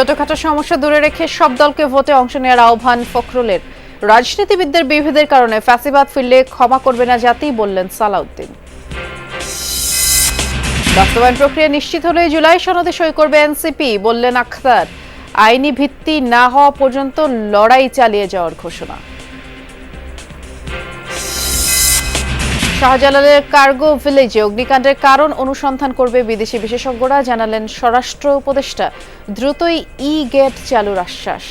ছোটখাটো সমস্যা দূরে রেখে সব দলকে ভোটে অংশ নেওয়ার আহ্বান ফখরুলের। রাজনীতিবিদদের বিভেদের কারণে ফ্যাসিবাদ ফিরলে ক্ষমা করবে না জাতি বললেন সালাউদ্দিন। বাস্তবায়ন প্রক্রিয়া নিশ্চিত হলে জুলাই সনদে সই করবে এনসিপি, বললেন আখতার। আইনি ভিত্তি না হওয়া পর্যন্ত লড়াই চালিয়ে যাওয়ার ঘোষণা। শাহজালালের কার্গো ভিলেজে অগ্নিকাণ্ডের কারণ অনুসন্ধান করবে বিদেশি বিশেষজ্ঞরা, জানালেন স্বরাষ্ট্র উপদেষ্টা। দ্রুতই ই গেট চালুর আশ্বাস।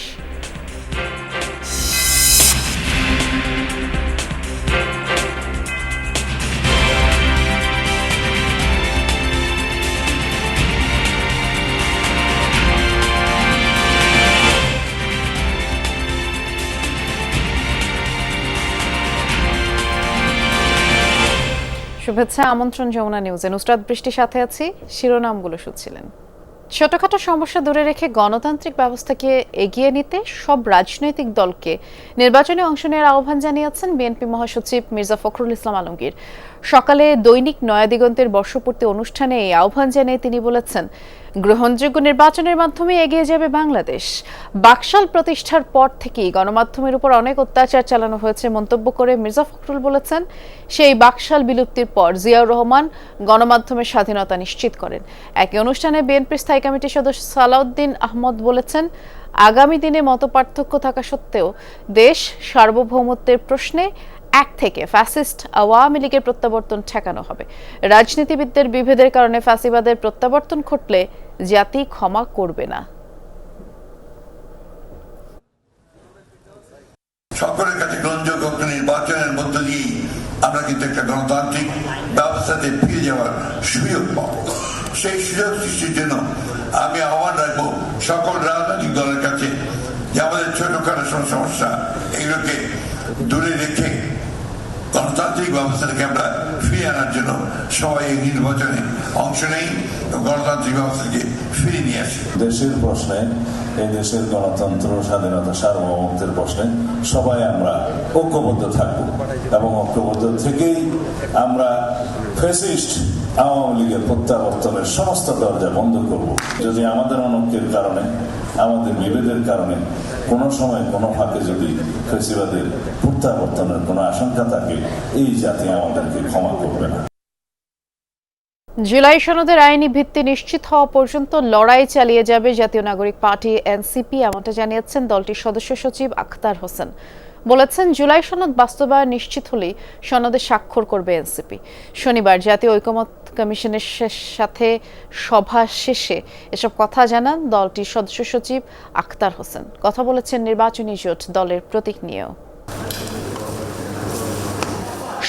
শুভেচ্ছা, আমন্ত্রণ যমুনা নিউজে। নুসরাত বৃষ্টির সাথে আছি। শিরোনামগুলো শুনছিলেন। ছোটখাটো সমস্যা দূরে রেখে গণতান্ত্রিক ব্যবস্থাকে এগিয়ে নিতে সব রাজনৈতিক দলকে নির্বাচনে অংশ নেওয়ার আহ্বান জানিয়েছেন বিএনপি মহাসচিব মির্জা ফখরুল ইসলাম আলমগীর। সকালে দৈনিক নয়াদিগন্তের বর্ষপূর্তি অনুষ্ঠানে এই আহ্বান জানিয়ে তিনি বলেছেন গ্রহণযোগ্য নির্বাচনের মাধ্যমে এগিয়ে যাবে বাংলাদেশ। বাকশাল প্রতিষ্ঠার পর থেকেই গণমাধ্যমের উপর অনেক অত্যাচার চালানো হয়েছে মন্তব্য করে মির্জা ফখরুল বলেছেন, সেই বাকশাল বিলুপ্তির পর জিয়াউর রহমান গণমাধ্যমের স্বাধীনতা নিশ্চিত করেন। একই অনুষ্ঠানে বিএনপির স্থায়ী কমিটির সদস্য সালাউদ্দিন আহমদ বলেছেন, আগামী দিনে মতপার্থক্য থাকা সত্ত্বেও দেশ সার্বভৌমত্বের প্রশ্নে এক থেকে ফ্যাসিস্ট আওয়ামী লীগের প্রত্যাবর্তন ঠেকানো হবে। রাজনীতিবিদদের বিভেদের কারণে ফ্যাসিবাদের প্রত্যাবর্তন ঘটলে জাতি ক্ষমা করবে না। সকলের কাছে গ্রহণযোগ্য নির্বাচনের মধ্য দিয়ে আমরা কিন্তু একটা গণতান্ত্রিক ব্যবস্থাতে ফিরে যাওয়ার সুযোগ পাব। সেই সুযোগ সৃষ্টির জন্য আমি আহ্বান রাখব সকল রাজনৈতিক দলের কাছে যে আমাদের ছোটখাটো সমস্যা, এগুলোকে দূরে রেখে গণতান্ত্রিক ব্যবস্থাটাকে আমরা ফিরিয়ে আনার জন্য সবাই এই নির্বাচনে অংশ নেই গণতান্ত্রিক ব্যবস্থাকে ফিরিয়ে নিয়ে আসি। দেশের প্রশ্নে, এই দেশের গণতন্ত্র, স্বাধীনতা, সার্বভৌমত্বের প্রশ্নে সবাই আমরা ঐক্যবদ্ধ থাকব এবং ঐক্যবদ্ধ থেকেই আমরা ফেসিস্ট আওয়ামী লীগের প্রত্যাবর্তনের সমস্ত দরজা বন্ধ করব। যদি আমাদের অনৈক্যের কারণে, আমাদের বিভেদের কারণে কোনো সময় কোনো ফাঁকে যদি ফেসিবাদের প্রত্যাবর্তনের কোনো আশঙ্কা থাকে, এই জাতি আমাদেরকে ক্ষমা করবে না। জুলাই সনদের আইনি ভিত্তি নিশ্চিত হওয়া পর্যন্ত লড়াই চালিয়ে যাবে জাতীয় নাগরিক পার্টি, এনসিপি, এমনটা জানিয়েছেন দলটির সদস্য সচিব আখতার হোসেন। বলেছেন, জুলাই সনদ বাস্তবায়ন নিশ্চিত হলেই সনদে স্বাক্ষর করবে এনসিপি। শনিবার জাতীয় ঐকমত্য কমিশনের সাথে সভা শেষে এসব কথা জানান দলটির সদস্য সচিব আখতার হোসেন। কথা বলেছেন নির্বাচনী জোট দলের প্রতীক নিয়েও।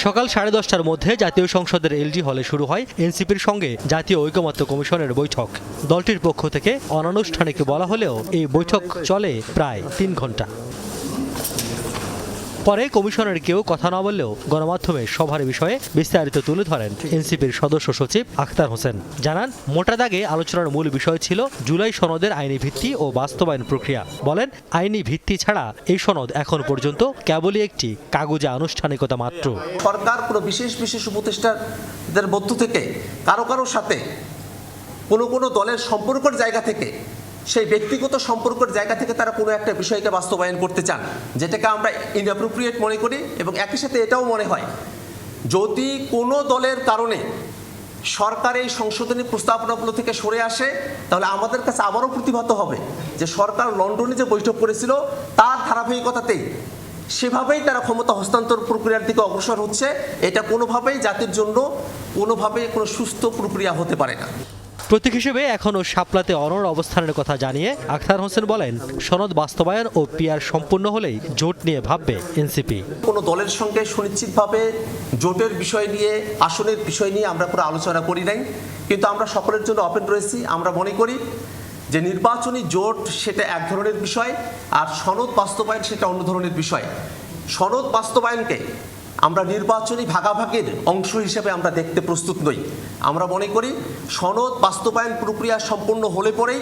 সকাল সাড়ে দশটার মধ্যে জাতীয় সংসদের এলজি হলে শুরু হয় এনসিপির সঙ্গে জাতীয় ঐকমত্য কমিশনের বৈঠক। দলটির পক্ষ থেকে অনানুষ্ঠানিক বলা হলেও এই বৈঠক চলে প্রায় তিন ঘণ্টা। পরে কমিশনের কেউ কথা না বললেও গণমাধ্যমে সভার বিষয়ে বিস্তারিত তুলে ধরেন এনসিপির সদস্য সচিব আখতার হোসেন। জানান, মোটা দাগে আলোচনার মূল বিষয় ছিল জুলাই সনদের আইনি ভিত্তি ও বাস্তবায়ন প্রক্রিয়া। বলেন, আইনি ভিত্তি ছাড়া এই সনদ এখন পর্যন্ত কেবলই একটি কাগজে আনুষ্ঠানিকতা মাত্র। সরকার কোনো বিশেষ বিশেষ উপদেষ্টাদের মধ্য থেকে কারও কারও সাথে কোনো কোনো দলের সম্পর্কের জায়গা থেকে সেই ব্যক্তিগত সম্পর্কের জায়গা থেকে তারা কোনো একটা বিষয়কে বাস্তবায়ন করতে চান, যেটাকে আমরা ইনঅ্যাপ্রোপ্রিয়েট মনে করি এবং একই সাথে এটাও মনে হয়, যদি কোনো দলের কারণে সরকার এই সংশোধনী প্রস্তাবনাগুলো থেকে সরে আসে, তাহলে আমাদের কাছে আবারও প্রতিভাত হবে যে সরকার লন্ডনে যে বৈঠক করেছিল, তার ধারাবাহিকতাতেই সেভাবেই তারা ক্ষমতা হস্তান্তর প্রক্রিয়ার দিকে অগ্রসর হচ্ছে, এটা কোনোভাবেই জাতির জন্য কোনোভাবেই কোনো সুস্থ প্রক্রিয়া হতে পারে না। প্রতীক হিসেবে এখনও শাপলাতে অনর অবস্থানের কথা জানিয়ে আখতার হোসেন বলেন, সনদ বাস্তবায়ন ও পিয়ার সম্পূর্ণ হলেই জোট নিয়ে ভাববে এনসিপি। কোনো দলের সঙ্গে সুনিশ্চিতভাবে জোটের বিষয় নিয়ে, আসনের বিষয় নিয়ে আমরা কোনো আলোচনা করি নাই। কিন্তু আমরা সকলের জন্য অপেন রয়েছি। আমরা মনে করি যে নির্বাচনী জোট সেটা এক ধরনের বিষয় আর সনদ বাস্তবায়ন সেটা অন্য ধরনের বিষয়। সনদ বাস্তবায়নকে আমরা নির্বাচনী ভাগাভাগির অংশ হিসেবে আমরা দেখতে প্রস্তুত নই। আমরা মনে করি সনদ বাস্তবায়ন প্রক্রিয়া সম্পূর্ণ হলে পরেই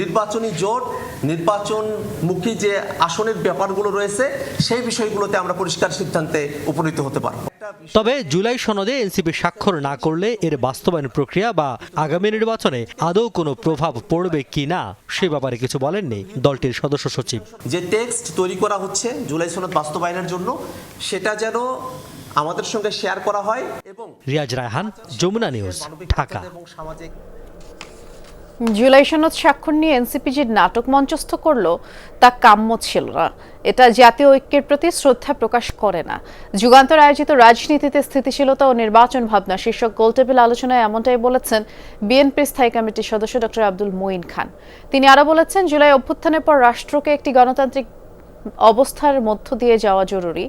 নির্বাচনী জোট, নির্বাচনমুখী যে আসনের ব্যাপারগুলো রয়েছে, সেই বিষয়গুলোতে আমরা পরিষ্কার সিদ্ধান্তে উপনীত হতে পারব। তবে জুলাই সনদে এনসিপি স্বাক্ষর না করলে এর বাস্তবায়ন প্রক্রিয়া বা আগামী নির্বাচনে আদৌ কোনো প্রভাব পড়বে কি না সে ব্যাপারে কিছু বলেননি দলটির সদস্য সচিব। যে টেক্সট তৈরি করা হচ্ছে জুলাই সনদ বাস্তবায়নের জন্য সেটা যেন আমাদের সঙ্গে শেয়ার করা হয় এবং রিয়াজ রায়হান যমুনা নিউজ ঢাকা। এবং সামাজিক জুলাই সনদ স্বাক্ষর নিয়ে এনসিপি যে নাটক মঞ্চস্থ করল তা কাম্য ছিল না এটা জাতীয় ঐক্যের প্রতি শ্রদ্ধা প্রকাশ করে না। যুগান্তর আয়োজিত রাজনীতিতে স্থিতিশীলতা ও নির্বাচন ভাবনা শীর্ষক গোলটেবিল আলোচনায় এমনটাই বলেছেন বিএনপির স্থায়ী কমিটির সদস্য ডক্টর আব্দুল মঈন খান। তিনি আরও বলেছেন, জুলাই অভ্যুত্থানের পর রাষ্ট্রকে একটি গণতান্ত্রিক অবস্থার মধ্য দিয়ে যাওয়া জরুরি।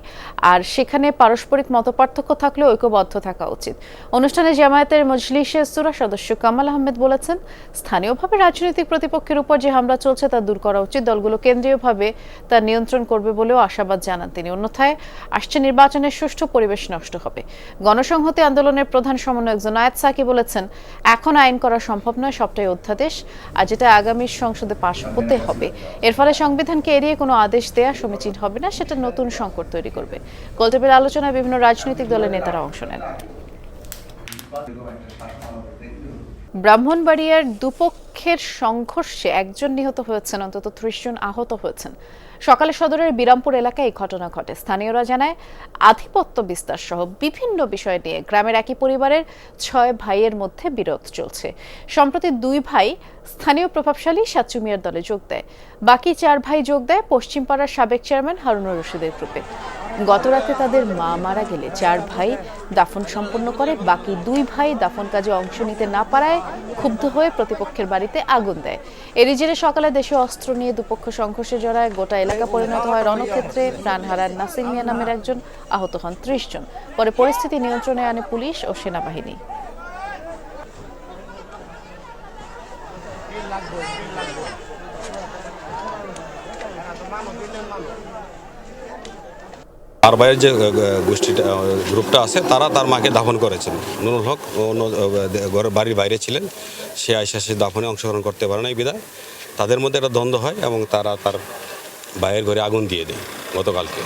আর সেখানে পারস্পরিক মতপার্থক্য থাকলে ঐক্যবদ্ধ থাকা উচিত। অনুষ্ঠানে জামায়াতের মজলিসে সুরা সদস্য কামাল আহমেদ বলেছেন, স্থানীয়ভাবে রাজনৈতিক প্রতিপক্ষের উপর যে হামলা চলছে তা দূর করা উচিত। দলগুলো কেন্দ্রীয়ভাবে তা নিয়ন্ত্রণ করবে বলেও আশাবাদ জানান তিনি। অন্যথায় আসছে নির্বাচনের সুষ্ঠু পরিবেশ নষ্ট হবে। গণসংহতি আন্দোলনের প্রধান সমন্বয়ক জোনায়েত সাকি বলেছেন, এখন আইন করা সম্ভব নয়, সবটাই অধ্যাদেশ, আর যেটা আগামী সংসদে পাশ হতে হবে। এর ফলে সংবিধানকে এড়িয়ে কোনো আদেশ দেয়া সমীচীন হবে না, সেটা নতুন সংকট তৈরি করবে। গোলটেপের আলোচনায় বিভিন্ন রাজনৈতিক দলের নেতারা অংশ নেন। ব্রাহ্মণবাড়িয়ার দুপক্ষের সংঘর্ষে একজন নিহত হয়েছেন, অন্তত ত্রিশ জন আহত হয়েছেন। সকালে সদরের বিরামপুর এলাকায় এই ঘটনা ঘটে। স্থানীয়রা জানায়, আধিপত্য বিস্তার সহ বিভিন্ন বিষয় নিয়ে গ্রামের একই পরিবারের ছয় ভাইয়ের মধ্যে বিরোধ চলছে। সম্প্রতি দুই ভাই স্থানীয় প্রভাবশালী সাতচুমিয়ার দলে যোগ দেয়। বাকি চার ভাই যোগ দেয় পশ্চিমপাড়ার সাবেক চেয়ারম্যান হারুনুর রশিদের গ্রুপে। গতরাতে তাদের মা মারা গেলে চার ভাই দাফন সম্পন্ন করে, বাকি দুই ভাই দাফন কাজে অংশ নিতে না পারায় ক্ষুব্ধ হয়ে প্রতিপক্ষের বাড়িতে আগুন দেয়। এরই জেরে সকালে দেশে অস্ত্র নিয়ে দুপক্ষ সংঘর্ষে জড়ায় গোটা এলাকা পরিণত হয় রণক্ষেত্রে। প্রাণ হারান নাসির মিয়া নামের একজন, আহত হন ত্রিশ জন। পরে পরিস্থিতি নিয়ন্ত্রণে আনে পুলিশ ও সেনাবাহিনী। আর বাইরের যে গোষ্ঠীটা গ্রুপটা আছে, তারা তার মাকে দাফন করেছেন। নুরুল হক অন্য ঘরের বাড়ির বাইরে ছিলেন। সে আইসা সে দাফনে অংশগ্রহণ করতে পারে না এই বিধায়। তাদের মধ্যে একটা দ্বন্দ্ব হয় এবং তারা তার ভাইয়ের ঘরে আগুন দিয়ে দেয় গতকালকে।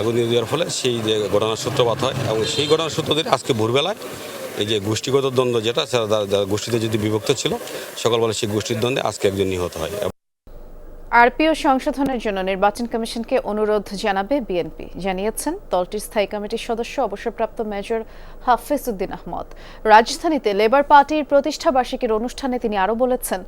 আগুন দিয়ে দেওয়ার ফলে সেই যে ঘটনার সূত্রপাত হয় এবং সেই ঘটনার সূত্র ধরে আজকে ভোরবেলায় এই যে গোষ্ঠীগত দ্বন্দ্ব যেটা গোষ্ঠীতে যদি বিভক্ত ছিল সকালবেলা সেই গোষ্ঠীর দ্বন্দ্বে আজকে একজন নিহত হয়। আরপিও সংশোধনের জন্য নির্বাচন কমিশনকে অনুরোধ জানাবে বিএনপি। জানিয়েছেন দলটির স্থায়ী কমিটির সদস্য অবসরপ্রাপ্ত মেজর হাফিজ উদ্দিন আহমদ। রাজধানীতে লেবার পার্টির প্রতিষ্ঠাবার্ষিকীর অনুষ্ঠানে তিনি আরও বলেছেন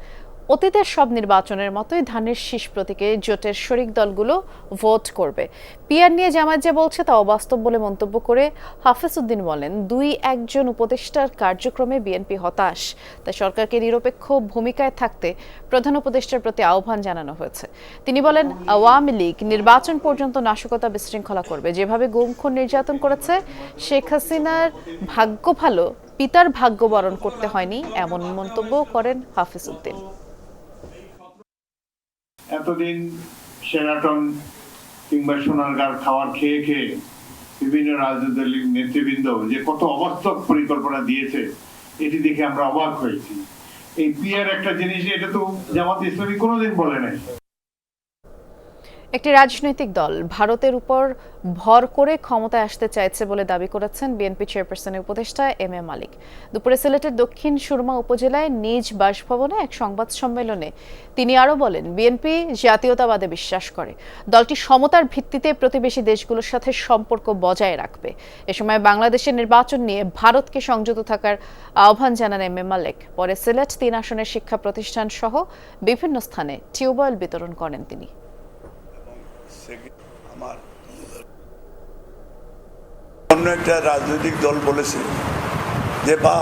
অতীতের সব নির্বাচনের মতোই ধানের শীষ প্রতীকে জোটের শরিক দলগুলো ভোট করবে। পিয়ার নিয়ে জামায়াত যে বলছে তা অবাস্তব বলে মন্তব্য করে হাফিজ উদ্দিন বলেন, দুই একজন উপদেষ্টার কার্যক্রমে বিএনপি হতাশ। তাই সরকারকে নিরপেক্ষ ভূমিকায় থাকতে প্রধান উপদেষ্টার প্রতি আহ্বান জানানো হয়েছে। তিনি বলেন, আওয়ামী লীগ নির্বাচন পর্যন্ত নাশকতা বিশৃঙ্খলা করবে। যেভাবে গুমখুন নির্যাতন করেছে, শেখ হাসিনার ভাগ্য ভালো, পিতার ভাগ্য বরণ করতে হয়নি এমন মন্তব্য করেন হাফিজ উদ্দিন এতদিন সেরাটন কিংবা সোনারগাঁর খাওয়ার খেয়ে খেয়ে বিভিন্ন রাজনৈতিক নেতৃবৃন্দ যে কত অবাস্তব পরিকল্পনা দিয়েছে, এটি দেখে আমরা অবাক হয়েছি। এই পিয়ার একটা জিনিস, এটা তো জামাত ইসলামী কোনোদিন বলে নাই। একটি রাজনৈতিক দল ভারতের উপর ভর করে ক্ষমতায় আসতে চাইছে বলে দাবি করেছেন বিএনপি চেয়ারপারসনের উপদেষ্টা এম এ মালিক। দুপুরে সিলেটের দক্ষিণ সুরমা উপজেলায় নিজ বাসভবনে এক সংবাদ সম্মেলনে তিনি আরও বলেন, বিএনপি জাতীয়তাবাদে বিশ্বাস করে। দলটি সমতার ভিত্তিতে প্রতিবেশী দেশগুলোর সাথে সম্পর্ক বজায় রাখবে। এ সময় বাংলাদেশের নির্বাচন নিয়ে ভারতকে সংযত থাকার আহ্বান জানান এম এ মালিক। পরে সিলেট তিন আসনের শিক্ষা প্রতিষ্ঠান সহ বিভিন্ন স্থানে টিউবওয়েল বিতরণ করেন তিনি। অন্য একটা রাজনৈতিক দল বলেছে যে, বা,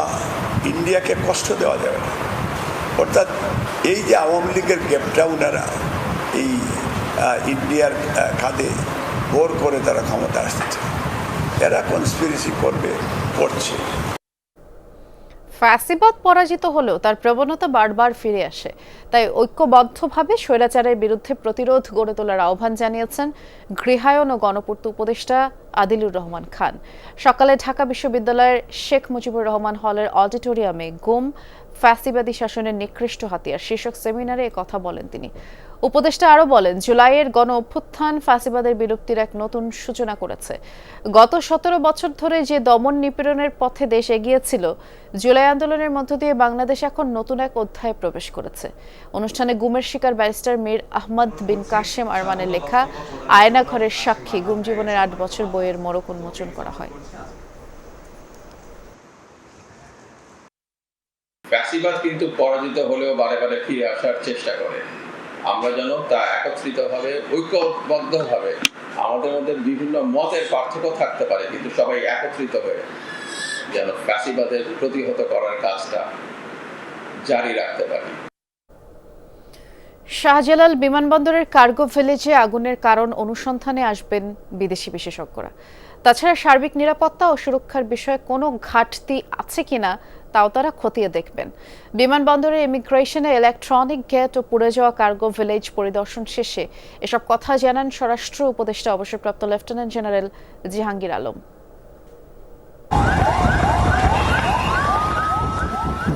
ইন্ডিয়াকে কষ্ট দেওয়া যাবে না। অর্থাৎ এই যে আওয়ামী লীগের গ্যাপটা ওনারা এই ইন্ডিয়ার খাদে ভোর করে তারা ক্ষমতা আসতেছে এরা কনস্পিরেসি করবে, করছে। ফ্যাসিবাদ পরাজিত হলেও তার প্রবণতা বারবার ফিরে আসে। তাই ঐক্যবদ্ধভাবে স্বৈরাচারের বিরুদ্ধে প্রতিরোধ গড়ে তোলার আহ্বান জানিয়েছেন গৃহায়ন ও গণপূর্ত উপদেষ্টা আদিলুর রহমান খান। সকালে ঢাকা বিশ্ববিদ্যালয়ের শেখ মুজিবুর রহমান হলের অডিটোরিয়ামে গুম, ফ্যাসিবাদী শাসনের নিকৃষ্ট হাতিয়ার, শীর্ষক সেমিনারে কথা বলেন তিনি। উপদেষ্টা আরও বলেন, জুলাইয়ের গণ অভ্যুত্থান ফাঁসিবাদের বিলুপ্তির এক নতুন সূচনা করেছে। গত সতেরো বছর ধরে যে দমন নিপীড়নের পথে দেশ এগিয়েছিল, জুলাই আন্দোলনের মধ্য দিয়ে বাংলাদেশ এখন নতুন এক অধ্যায়ে প্রবেশ করেছে। অনুষ্ঠানে গুমের শিকার ব্যারিস্টার মীর আহমদ বিন কাশেম আরমানের লেখা আয়না ঘরের সাক্ষী, গুম জীবনের আট বছর বইয়ের মোড়ক উন্মোচন করা হয়। ফ্যাসিবাদ কিন্তু পরাজিত হলেও বারে বারে ফিরে আসার চেষ্টা করে। আমরা যেন তা একত্রিতভাবে, ঐক্যবদ্ধভাবে আমাদের মধ্যে বিভিন্ন মতের পার্থক্য থাকতে পারে, কিন্তু সবাই একত্রিত হয়ে যেন ফ্যাসিবাদের প্রতিহত করার কাজটা জারি রাখতে পারি। শাহজালাল বিমানবন্দরের কার্গো ভিলেজে আগুনের কারণ অনুসন্ধানে আসবেন বিদেশি বিশেষজ্ঞরা। তাছাড়া সার্বিক নিরাপত্তা ও সুরক্ষার বিষয়ে কোনো ঘাটতি আছে কিনা তাও তারা খতিয়ে দেখবেন। বিমানবন্দরের ইমিগ্রেশনে ইলেকট্রনিক গেট ও পুড়ে যাওয়া কার্গো ভিলেজ পরিদর্শন শেষে এসব কথা জানান স্বরাষ্ট্র উপদেষ্টা অবসরপ্রাপ্ত লেফটেন্যান্ট জেনারেল জাহাঙ্গীর আলম।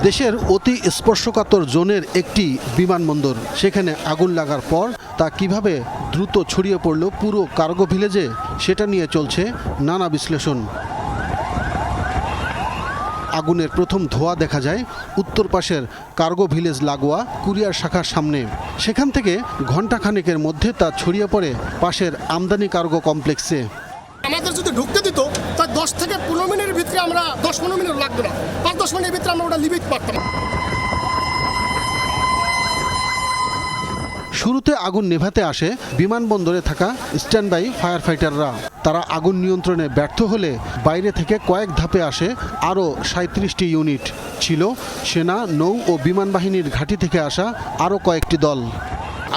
দেশের অতি স্পর্শকাতর জোনের একটি বিমানবন্দর, সেখানে আগুন লাগার পর তা কীভাবে দ্রুত ছড়িয়ে পড়ল পুরো কার্গো ভিলেজে, সেটা নিয়ে চলছে নানা বিশ্লেষণ। আগুনের প্রথম ধোয়া দেখা যায় উত্তর পাশের কার্গো ভিলেজ লাগোয়া কুরিয়ার শাখার সামনে। সেখান থেকে ঘণ্টাখানেকের মধ্যে তা ছড়িয়ে পড়ে পাশের আমদানি কার্গো কমপ্লেক্সে। আমাদের যদি ঢুকতে দিত তা দশ থেকে পনেরো মিনিটের ভিতরে আমরা, দশ পনেরো মিনিট লাগবে না। পাঁচ দশ মিনিটের ভিতরে আমরা ওটা লিমিট পারতাম শুরুতে আগুন নেভাতে আসে বিমানবন্দরে থাকা স্ট্যান্ড বাই ফায়ার ফাইটাররা তারা আগুন নিয়ন্ত্রণে ব্যর্থ হলে বাইরে থেকে কয়েক ধাপে আসে আরও সাঁত্রিশটি ইউনিট। ছিল সেনা, নৌ ও বিমান বাহিনীর ঘাঁটি থেকে আসা আরও কয়েকটি দল।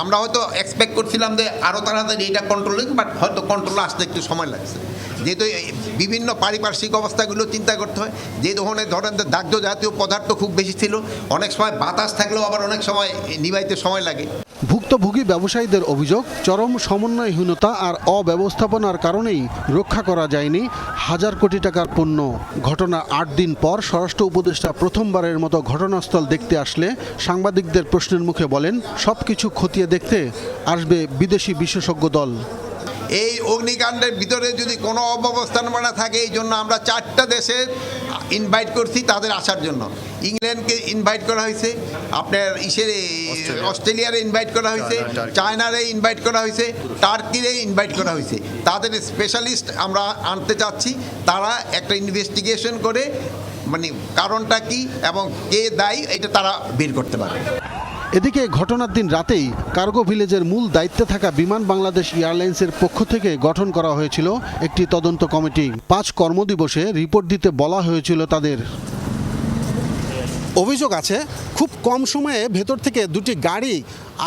আমরা হয়তো এক্সপেক্ট করছিলাম যে আরও তাড়াতাড়ি এটা কন্ট্রোল বাট হয়তো কন্ট্রোলে আসতে একটু সময় লাগছে। যেহেতু বিভিন্ন পারিপার্শ্বিক অবস্থাগুলো চিন্তা করতে হয়, যে ধরনের ধরেন যে দাহ্য জাতীয় পদার্থ খুব বেশি ছিল। অনেক সময় বাতাস থাকলেও আবার অনেক সময় নিবাইতে সময় লাগে। ভুক্তভোগী ব্যবসায়ীদের অভিযোগ, চরম সমন্বয়হীনতা আর অব্যবস্থাপনার কারণেই রক্ষা করা যায়নি হাজার কোটি টাকার পণ্য। ঘটনা আট দিন পর স্বরাষ্ট্র উপদেষ্টা প্রথমবারের মতো ঘটনাস্থল দেখতে আসলে সাংবাদিকদের প্রশ্নের মুখে বলেন সব কিছু খতিয়ে দেখতে আসবে বিদেশি বিশেষজ্ঞ দল। এই অগ্নিকাণ্ডের ভিতরে যদি কোনো অব্যবস্থাপনা থাকে, এই জন্য আমরা চারটা দেশে ইনভাইট করছি তাদের আসার জন্য। ইংল্যান্ডকে ইনভাইট করা হয়েছে আপনার ইসের অস্ট্রেলিয়ারে ইনভাইট করা হয়েছে চায়নারে ইনভাইট করা হয়েছে টার্কিরে ইনভাইট করা হয়েছে। তাদের স্পেশালিস্ট আমরা আনতে চাচ্ছি তারা একটা ইনভেস্টিগেশন করে মানে কারণটা কি এবং কে দায়ী এটা তারা বের করতে পারে এদিকে ঘটনার দিন রাতেই কার্গো ভিলেজের মূল দায়িত্বে থাকা বিমান বাংলাদেশ এয়ারলাইন্সের পক্ষ থেকে গঠন করা হয়েছিল একটি তদন্ত কমিটি। পাঁচ কর্মদিবসে রিপোর্ট দিতে বলা হয়েছিল তাদের। অভিযোগ আছে, খুব কম সময়ে ভেতর থেকে দুটি গাড়ি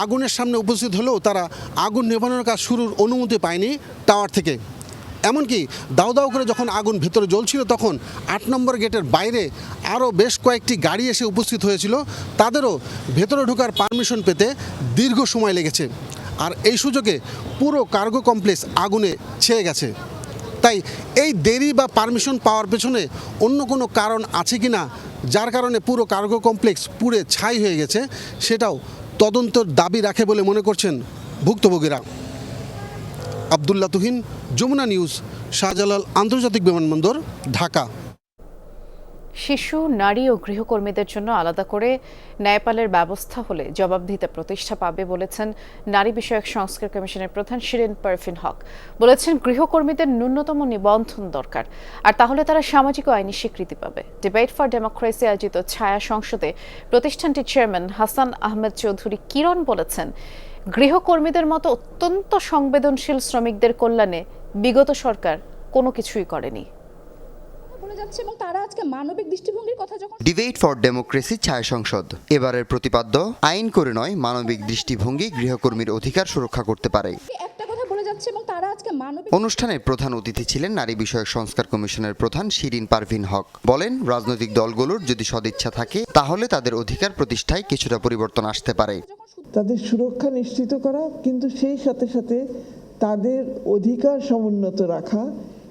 আগুনের সামনে উপস্থিত হলেও তারা আগুন নেভানোর কাজ শুরুর অনুমতি পায়নি টাওয়ার থেকে। এমনকি দাউ দাউ করে যখন আগুন ভেতরে জ্বলছিল তখন আট নম্বর গেটের বাইরে আরও বেশ কয়েকটি গাড়ি এসে উপস্থিত হয়েছিল। তাদেরও ভেতরে ঢোকার পারমিশন পেতে দীর্ঘ সময় লেগেছে। আর এই সুযোগে পুরো কার্গো কমপ্লেক্স আগুনে ছেয়ে গেছে। তাই এই দেরি বা পারমিশন পাওয়ার পেছনে অন্য কোনো কারণ আছে কি না, যার কারণে পুরো কার্গো কমপ্লেক্স পুড়ে ছাই হয়ে গেছে, সেটাও তদন্তর দাবি রাখে বলে মনে করছেন ভুক্তভোগীরা। আবদুল্লা তুহিন, যমুনা নিউজ, শাহজালাল আন্তর্জাতিক বিমানবন্দর, ঢাকা। শিশু, নারী ও গৃহকর্মীদের জন্য আলাদা করে ন্যায়পালের ব্যবস্থা হলে জবাবদিহিতা প্রতিষ্ঠা পাবে বলেছেন নারী বিষয়ক সংস্কার কমিশনের প্রধান শিরিন পারফিন হক। বলেছেন গৃহকর্মীদের ন্যূনতম নিবন্ধন দরকার, আর তাহলে তারা সামাজিক ও আইনি স্বীকৃতি পাবে। ডিবেট ফর ডেমোক্রেসি আয়োজিত ছায়া সংসদে প্রতিষ্ঠানটির চেয়ারম্যান হাসান আহমেদ চৌধুরী কিরণ বলেছেন গৃহকর্মীদের মতো অত্যন্ত সংবেদনশীল শ্রমিকদের কল্যাণে বিগত সরকার কোনো কিছুই করেনি। যাচ্ছে এবং তারা আজকে মানবিক দৃষ্টিভঙ্গির কথা যখন ডিবেট ফর ডেমোক্রেসি ছায়া সংসদ। এবারের প্রতিপাদ্য আইন করে নয় মানবিক দৃষ্টিভঙ্গি গৃহকর্মীর অধিকার সুরক্ষা করতে পারে। একটা কথা বলে যাচ্ছে এবং তারা আজকে মানবিক অনুষ্ঠানের প্রধান অতিথি ছিলেন নারী বিষয়ক সংস্কার কমিশনের প্রধান শিরিন পারভিন হক। বলেন রাজনৈতিক দলগুলোর যদি সদিচ্ছা থাকে তাহলে তাদের অধিকার প্রতিষ্ঠায় কিছুটা পরিবর্তন আসতে পারে। তাদের সুরক্ষা নিশ্চিত করা, কিন্তু সেই সাথে সাথে তাদের অধিকার সমুন্নত রাখা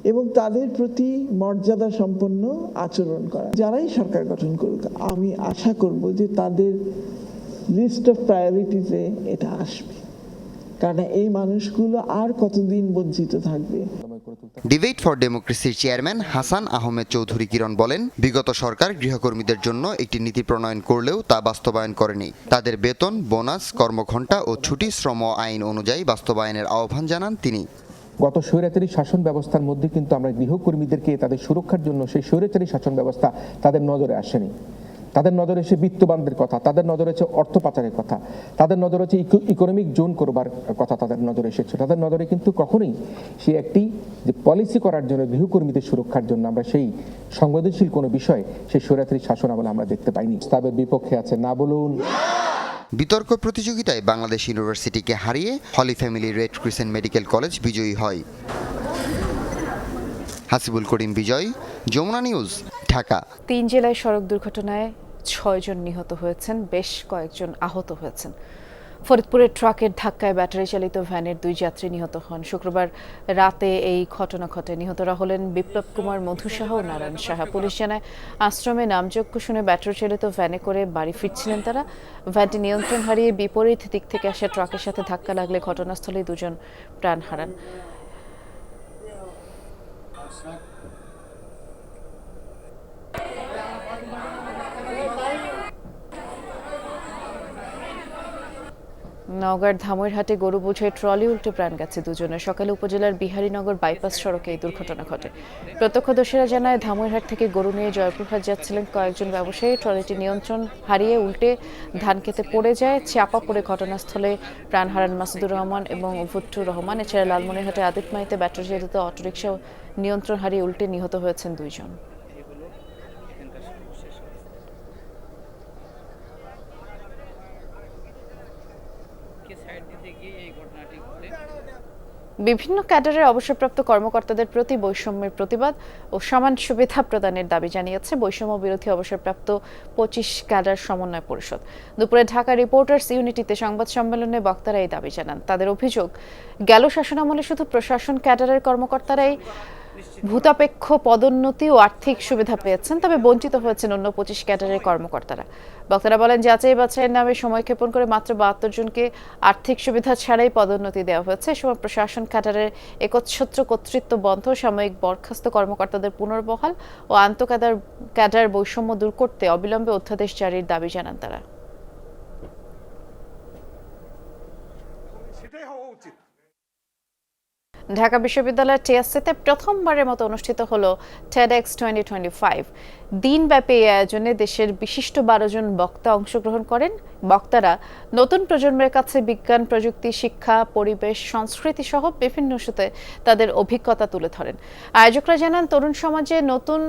এবং তাদের প্রতি মর্যাদা সম্পন্ন আচরণ করা। যারাই সরকার গঠন করুক, আমি আশা করব যে তাদের লিস্ট অফ প্রায়োরিটিসে এটা আসবে। কারণ এই মানুষগুলো আর কতদিন বঞ্চিত থাকবে? ডিবেট ফর ডেমোক্রেসির চেয়ারম্যান হাসান আহমেদ চৌধুরী কিরণ বলেন, বিগত সরকার গৃহকর্মীদের জন্য একটি নীতি প্রণয়ন করলেও তা বাস্তবায়ন করেনি। তাদের বেতন, বোনাস, কর্মঘণ্টা ও ছুটি, শ্রম আইন অনুযায়ী বাস্তবায়নের আহ্বান জানান তিনি। গত স্বৈরাচারী শাসন ব্যবস্থার মধ্যে কিন্তু আমরা গৃহকর্মীদেরকে তাদের সুরক্ষার জন্য সেই স্বৈরাচারী শাসন ব্যবস্থা তাদের নজরে আসেনি। তাদের নজরে এসে বিত্তবানদের কথা তাদের নজরে এসে অর্থ পাচারের কথা তাদের নজরে হচ্ছে ইকোনমিক জোন করবার কথা তাদের নজরে এসেছে। তাদের নজরে কিন্তু কখনোই সে একটি যে পলিসি করার জন্য গৃহকর্মীদের সুরক্ষার জন্য আমরা সেই সংবেদনশীল কোনো বিষয় সেই স্বৈরাচারী শাসন আমলে আমরা দেখতে পাইনি। তাদের বিপক্ষে আছে না বলুন। বিতর্ক প্রতিযোগিতায় বাংলাদেশ ইউনিভার্সিটিকে হারিয়ে holy family red crescent medical college বিজয়ী হয়। হাসিবুল করিম বিজয় যমুনা নিউজ ঢাকা। তিন জেলায় সড়ক দুর্ঘটনায় ছয়জন নিহত হয়েছেন, বেশ কয়েকজন আহত হয়েছেন। ফরিদপুরের ট্রাকের ধাক্কায় ব্যাটারি চালিত ভ্যানের দুই যাত্রী নিহত হন। শুক্রবার রাতে এই ঘটনা ঘটে। নিহতরা হলেন বিপ্লব কুমার মধু সাহা ও নারায়ণ সাহা। পুলিশ জানায়, আশ্রমে নামযজ্ঞ শুনে ব্যাটারি চালিত ভ্যানে করে বাড়ি ফিরছিলেন তারা। ভ্যানটি নিয়ন্ত্রণ হারিয়ে বিপরীত দিক থেকে আসা ট্রাকের সাথে ধাক্কা লাগলে ঘটনাস্থলেই দুজন প্রাণ হারান। নওগাঁর ধামইরহাটে গরু বোঝাই ট্রলি উল্টে প্রাণ গেছে দুজনের। সকালে উপজেলার বিহারীনগর বাইপাস সড়কে এই দুর্ঘটনা ঘটে। প্রত্যক্ষদর্শীরা জানায় ধামইরহাট থেকে গরু নিয়ে জয়পুরহাট যাচ্ছিলেন কয়েকজন ব্যবসায়ী। ট্রলিটি নিয়ন্ত্রণ হারিয়ে উল্টে ধান খেতে পড়ে যায়। চাপা পড়ে ঘটনাস্থলে প্রাণ হারান মাসুদুর রহমান এবং ভুট্টুর রহমান। এছাড়া লালমনিরহাটে আদিতমাইতে ব্যাটারি চালিত অটোরিকশা নিয়ন্ত্রণ হারিয়ে উল্টে নিহত হয়েছেন দুইজন। বিভিন্ন ক্যাডারের অবসরপ্রাপ্ত কর্মকর্তাদের প্রতি বৈষম্যের প্রতিবাদ ও সমান সুবিধা প্রদানের দাবি জানিয়েছে বৈষম্য বিরোধী অবসরপ্রাপ্ত পঁচিশ ক্যাডার সমন্বয় পরিষদ। দুপুরে ঢাকা রিপোর্টার্স ইউনিটিতে সংবাদ সম্মেলনে বক্তারা এই দাবি জানান। তাদের অভিযোগ, গেল শাসনামলে শুধু প্রশাসন, ক্যাডারের কর্মকর্তারাই ভূতাপেক্ষ পদোন্নতি ও আর্থিক সুবিধা পেয়েছেন, তবে বঞ্চিত হয়েছেন অন্য পঁচিশ ক্যাডারের কর্মকর্তারা। বক্তারা বলেন, যাচাই বাছাইয়ের নামে সময় ক্ষেপণ করে মাত্র বাহাত্তর জনকে আর্থিক সুবিধা ছাড়াই পদোন্নতি দেওয়া হয়েছে। সময় প্রশাসন ক্যাডারের একচ্ছত্র কর্তৃত্ব বন্ধ, সাময়িক বরখাস্ত কর্মকর্তাদের পুনর্বহাল ও আন্তঃক্যাডার ক্যাডার বৈষম্য দূর করতে অবিলম্বে অধ্যাদেশ জারির দাবি জানান তারা। ঢাকা বিশ্ববিদ্যালয়ের টিএসসিতে প্রথমবারের মতো অনুষ্ঠিত হলো টেডএক্স টোয়েন্টি টোয়েন্টি ফাইভ দিনব্যাপী এই আয়োজনে দেশের বিশিষ্ট বারো জন বক্তা অংশগ্রহণ করেন। বক্তারা নতুন প্রজন্মের কাছে বিজ্ঞান, প্রযুক্তি, শিক্ষা, পরিবেশ, সংস্কৃতি সহ বিভিন্ন ইস্যুতে তাদের অভিজ্ঞতা তুলে ধরেন। আয়োজকরা জানান, তরুণ সমাজে নতুন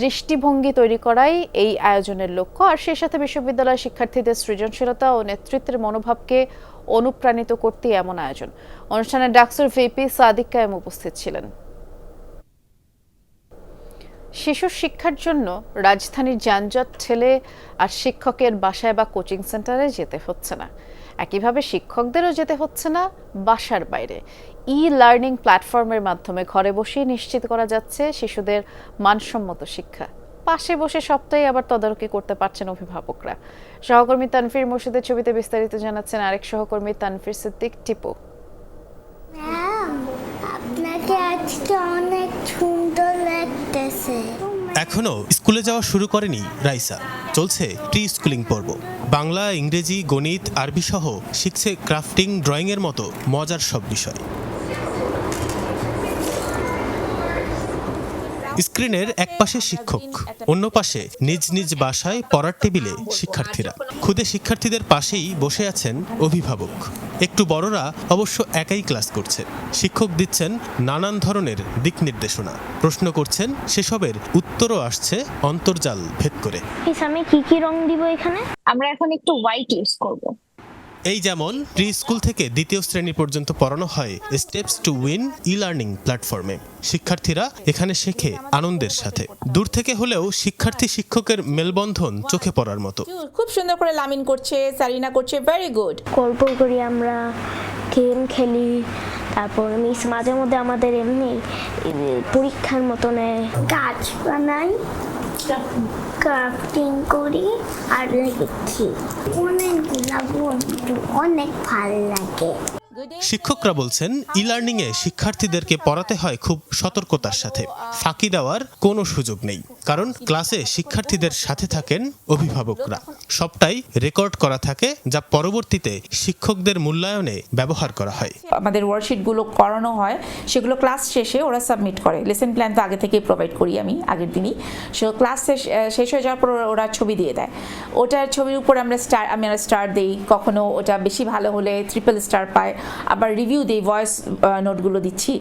দৃষ্টিভঙ্গি তৈরি করাই এই আয়োজনের লক্ষ্য। আর সেই সাথে বিশ্ববিদ্যালয় শিক্ষার্থীদের সৃজনশীলতা ও নেতৃত্বের মনোভাবকে অনুপ্রাণিত করতে এমন আয়োজন। অনুষ্ঠানে ডাকসুর ভিপি সাদিক কায়েম উপস্থিত ছিলেন। শিশুর শিক্ষার জন্য রাজধানীর যানজট ঠেলে আর শিক্ষকের বাসায় বা কোচিং সেন্টারে যেতে হচ্ছে না। একইভাবে শিক্ষকদেরও যেতে হচ্ছে না, বাসার বাইরে। ই লার্নিং প্ল্যাটফর্মের মাধ্যমে ঘরে বসেই নিশ্চিত করা যাচ্ছে শিশুদের মানসম্মত শিক্ষা। পাশে বসে সপ্তাহে আবার তদারকি করতে পারছেন অভিভাবকরা। সহকর্মী তানফির মুর্শিদের ছবিতে বিস্তারিত জানাচ্ছেন আরেক সহকর্মী তানফির সিদ্দিক টিপু। আপনাকে আজকে অনেক সুন্দর লাগতেছে। এখনও স্কুলে যাওয়া শুরু করেনি রাইসা। চলছে প্রি স্কুলিং পর্ব। বাংলা ইংরেজি গণিত আরবি সহ শিখছে ক্রাফটিং ড্রয়িং এর মতো মজার সব বিষয়। স্ক্রিনের এক পাশে শিক্ষক অন্য পাশে নিজ নিজ বাসায় পড়ার টেবিলে শিক্ষার্থীরা। খুদে শিক্ষার্থীদের পাশেই বসে আছেন অভিভাবক। একটু বড়রা অবশ্য একাই ক্লাস করছে শিক্ষক দিচ্ছেন নানান ধরনের দিক নির্দেশনা। প্রশ্ন করছেন সেসবের উত্তরও আসছে অন্তর্জাল ভেদ করে। আমি কি কি রং দিব এখানে? আমরা এখন একটু হোয়াইট ইউজ করব। এই যেমন প্রি স্কুল থেকে দ্বিতীয় শ্রেণি পর্যন্ত পড়ানো হয় steps to win e learning প্ল্যাটফর্মে। শিক্ষার্থীরা এখানে শেখে আনন্দের সাথে। দূর থেকে হলেও শিক্ষার্থী শিক্ষকের মেলবন্ধন চোখে পড়ার মতো। খুব সুন্দর করে লামিন করছে সারিনা করছে ভেরি গুড গল্প করি আমরা গেম খেলি তারপর মিস মাঝে মধ্যে আমাদের এমনি পরীক্ষার মতো নেয় গাছ বানাই। ক্রাফটিং করি আর লিখি বন্ধু অনেক ভালো লাগে। শিক্ষকরা বলছেন ই লার্নিং এ শিক্ষার্থীদেরকে পড়াতে হয় খুব সতর্কতার সাথে। ফাঁকি দেওয়ার কোনো সুযোগ নেই। কারণ ক্লাসে শিক্ষার্থীদের সাথে থাকেন অভিভাবকরা। সবটাই রেকর্ড করা থাকে, যা পরবর্তীতে শিক্ষকদের মূল্যায়নে ব্যবহার করা হয়। আমাদের ওয়ার্কশিটগুলো করানো হয়, সেগুলো ক্লাস শেষে ওরা সাবমিট করে। লেসন প্ল্যান তো আগে থেকেই প্রোভাইড করি আমি, আগের দিনই। সো ক্লাস শেষ হয়ে যাওয়ার পর ওরা ছবি দিয়ে দেয়। ওটার ছবির উপর আমরা স্টার আমি স্টার দিই। কখনো ওটা বেশি ভালো হলে ট্রিপল স্টার পায়। আবার রিভিউ দিই ভয়েস নোটগুলো দিচ্ছি।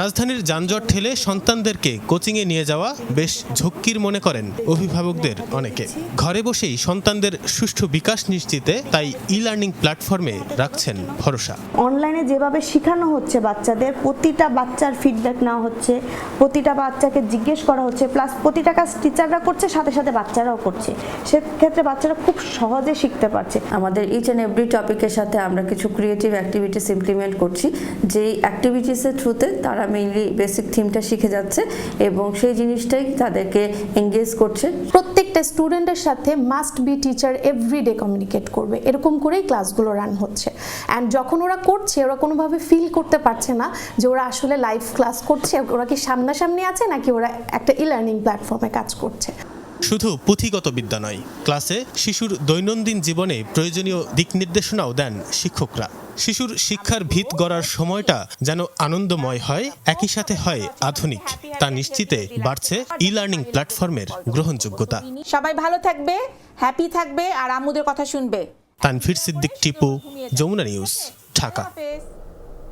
রাজধানীর যানজট ঠেলে সন্তানদেরকে কোচিংয়ে নিয়ে যাওয়া বেশ ঝক্কির মনে করেন অভিভাবকদের অনেকে। ঘরে বসেই সন্তানদের সুষ্ঠু বিকাশ নিশ্চিতে তাই ই লার্নিং প্ল্যাটফর্মে রাখছেন ভরসা। অনলাইনে যেভাবে শেখানো হচ্ছে বাচ্চাদের প্রতিটা বাচ্চার ফিডব্যাক নেওয়া হচ্ছে প্রতিটা বাচ্চাকে জিজ্ঞেস করা হচ্ছে প্লাস প্রতিটা কাজ টিচাররা করছে সাথে সাথে বাচ্চারাও করছে। সেক্ষেত্রে বাচ্চারা খুব সহজে শিখতে পারছে। আমাদের ইচ অ্যান্ড এভরি টপিকের সাথে আমরা কিছু ক্রিয়েটিভ অ্যাক্টিভিটিস ইমপ্লিমেন্ট করছি। যেই অ্যাক্টিভিটিসের থ্রুতে তারা মেইনলি বেসিক থিমটা শিখে যাচ্ছে এবং সেই জিনিসটাই তাদেরকে এঙ্গেজ করছে। প্রত্যেকটা স্টুডেন্টের সাথে must be teacher everyday communicate করবে। এরকম করেই ক্লাসগুলো রান হচ্ছে। অ্যান্ড যখন ওরা করছে ওরা কোনোভাবে ফিল করতে পারছে না যে ওরা আসলে লাইভ ক্লাস করছে। ওরা কি সামনাসামনি আছে নাকি ওরা একটা ই লার্নিং প্ল্যাটফর্মে কাজ করছে? শুধু পুঁথিগত বিদ্যা নয় ক্লাসে শিশুর দৈনন্দিন জীবনে প্রয়োজনীয় দিক নির্দেশনাও দেন শিক্ষকরা। শিশুর শিক্ষার ভিত গড়ার সময়টা যেন আনন্দময় হয় একই সাথে হয় আধুনিক। তা নিশ্চিতে বাড়ছে ই লার্নিং প্ল্যাটফর্মের গ্রহণযোগ্যতা। সবাই ভালো থাকবে হ্যাপি থাকবে আর আমুদের কথা শুনবে। তানফির সিদ্দিক টিপু যমুনা নিউজ ঢাকা।